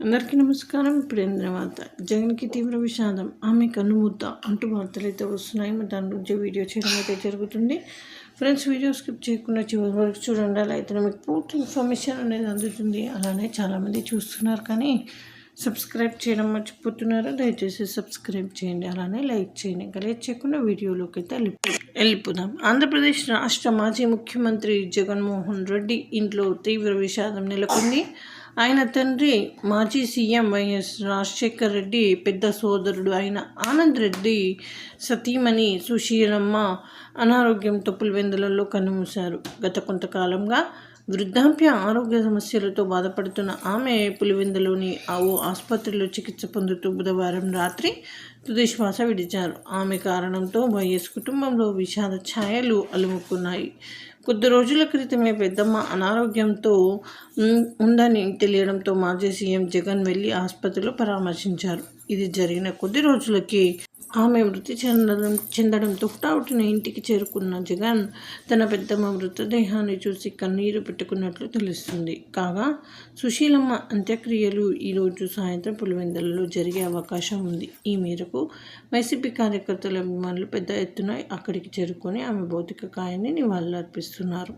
అందరికీ నమస్కారం. ఇప్పుడు ఏంద్ర వార్త? జగన్కి తీవ్ర విషాదం. ఆమె కన్నుముద్ద అంటూ వార్తలు అయితే వస్తున్నాయి. మరి దాని గురించి వీడియో చేయడం అయితే జరుగుతుంది. ఫ్రెండ్స్ వీడియో స్కిప్ చేయకుండా చివరి వరకు చూడండి. అలా అయితే మీకు పూర్తి ఇన్ఫర్మేషన్ అనేది అందుతుంది. అలానే చాలామంది చూస్తున్నారు కానీ సబ్స్క్రైబ్ చేయడం మర్చిపోతున్నారు. దయచేసి సబ్స్క్రైబ్ చేయండి. అలానే లైక్ చేయండి. ఇంకా లైక్ చేయకుండా వీడియోలోకి అయితే వెళ్ళిపోదాం. ఆంధ్రప్రదేశ్ రాష్ట్ర మాజీ ముఖ్యమంత్రి జగన్మోహన్ రెడ్డి ఇంట్లో తీవ్ర విషాదం నెలకొంది. ఆయన తండ్రి మాజీ సీఎం వైఎస్ రాజశేఖర్ రెడ్డి పెద్ద సోదరుడు అయిన ఆనంద్ రెడ్డి సతీమణి సుశీలమ్మ అనారోగ్యంతో పులివెందులలో కన్నుమూశారు. గత కొంతకాలంగా వృద్ధాప్య ఆరోగ్య సమస్యలతో బాధపడుతున్న ఆమె పులివెందులోని ఓ ఆసుపత్రిలో చికిత్స పొందుతూ బుధవారం రాత్రి తుది శ్వాస విడిచారు. ఆమె కారణంతో వైఎస్ కుటుంబంలో విషాద ఛాయలు అలుముకున్నాయి. కొద్ది రోజుల క్రితమే పెద్దమ్మ అనారోగ్యంతో ఉందని తెలియడంతో మాజీ సీఎం జగన్ వెళ్ళి ఆసుపత్రిలో పరామర్శించారు. ఇది జరిగిన కొద్ది రోజులకి ఆమె మృతి చెందడం చెందడంతో హుటాహుటిన ఇంటికి చేరుకున్న జగన్ తన పెద్దమ్మ మృతదేహాన్ని చూసి కన్నీరు పెట్టుకున్నట్లు తెలుస్తుంది. కాగా సుశీలమ్మ అంత్యక్రియలు ఈరోజు సాయంత్రం పులివెందలలో జరిగే అవకాశం ఉంది. ఈ మేరకు వైసీపీ కార్యకర్తల అభిమానులు పెద్ద ఎత్తున అక్కడికి చేరుకొని ఆమె భౌతిక కాయాన్ని నివాళులర్పిస్తున్నారు.